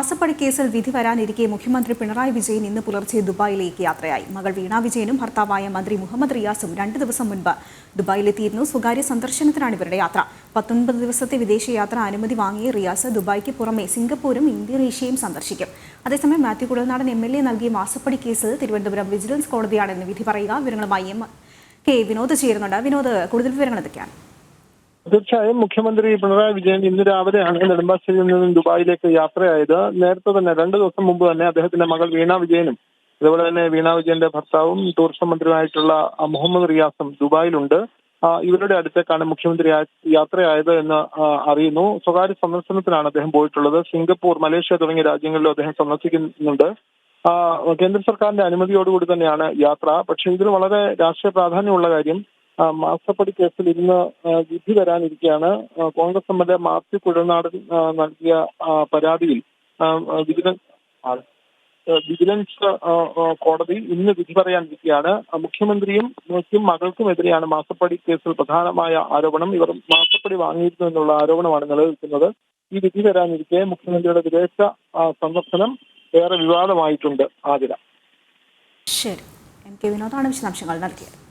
മാസപ്പടി കേസിൽ വിധി വരാനിരിക്കെ മുഖ്യമന്ത്രി പിണറായി വിജയൻ ഇന്ന് പുലർച്ചെ ദുബായിലേക്ക് യാത്രയായി. മകൾ വീണ വിജയനും ഭർത്താവായ മന്ത്രി മുഹമ്മദ് റിയാസും രണ്ട് ദിവസം മുൻപ് ദുബായിലെത്തിയിരുന്നു. സ്വകാര്യ സന്ദർശനത്തിനാണ് ഇവരുടെ യാത്ര. പത്തൊൻപത് ദിവസത്തെ വിദേശയാത്ര അനുമതി വാങ്ങിയ റിയാസ് ദുബായിക്ക് പുറമെ സിംഗപ്പൂരും ഇന്തോനേഷ്യയും സന്ദർശിക്കും. അതേസമയം Mathew Kuzhalnadan M L A നൽകിയ മാസപ്പടി കേസിൽ തിരുവനന്തപുരം വിജിലൻസ് കോടതിയാണെന്ന് വിധി പറയുക വിവരങ്ങളുമായി എം കെ വിനോദ് ചേരുന്നുണ്ട്. വിനോദ് കൂടുതൽ വിവരങ്ങൾ എന്തൊക്കെയാണ്? തീർച്ചയായും മുഖ്യമന്ത്രി പിണറായി വിജയൻ ഇന്ന് രാവിലെയാണ് നെടുമ്പാശ്ശേരിയിൽ നിന്നും ദുബായിലേക്ക് യാത്രയായത്. നേരത്തെ തന്നെ രണ്ടു ദിവസം മുമ്പ് തന്നെ അദ്ദേഹത്തിന്റെ മകൾ വീണ വിജയനും അതുപോലെ തന്നെ വീണ വിജയന്റെ ഭർത്താവും ടൂറിസം മന്ത്രിയുമായിട്ടുള്ള മുഹമ്മദ് റിയാസും ദുബായിലുണ്ട്. ഇവരുടെ അടുത്തേക്കാണ് മുഖ്യമന്ത്രി യാത്രയായത് എന്ന് അറിയുന്നു. സ്വകാര്യ സന്ദർശനത്തിനാണ് അദ്ദേഹം പോയിട്ടുള്ളത്. സിംഗപ്പൂർ മലേഷ്യ തുടങ്ങിയ രാജ്യങ്ങളിലും അദ്ദേഹം സന്ദർശിക്കുന്നുണ്ട്. കേന്ദ്ര സർക്കാരിന്റെ അനുമതിയോടുകൂടി തന്നെയാണ് യാത്ര. പക്ഷേ ഇതിൽ വളരെ രാഷ്ട്രീയ പ്രാധാന്യമുള്ള കാര്യം മാസപ്പടി കേസിൽ ഇന്ന് വിധി വരാനിരിക്കുകയാണ് Congress M L A Mathew Kuzhalnadan നൽകിയ പരാതിയിൽ വിജിലൻസ് കോടതി ഇന്ന് വിധി പറയാനിരിക്കുകയാണ് മുഖ്യമന്ത്രിയും മുഖ്യം മകൾക്കുമെതിരെയാണ് മാസപ്പടി കേസിൽ പ്രധാനമായ ആരോപണം. ഇവർ മാസപ്പടി വാങ്ങിയിരുന്നു എന്നുള്ള ആരോപണമാണ് നിലനിൽക്കുന്നത്. ഈ വിധി വരാനിരിക്കെ മുഖ്യമന്ത്രിയുടെ വിദേശ സന്ദർശനം ഏറെ വിവാദമായിട്ടുണ്ട് ആതിര. ശരി. എം കെ വിനോദാണ് വിശദാംശങ്ങൾ നൽകിയത്.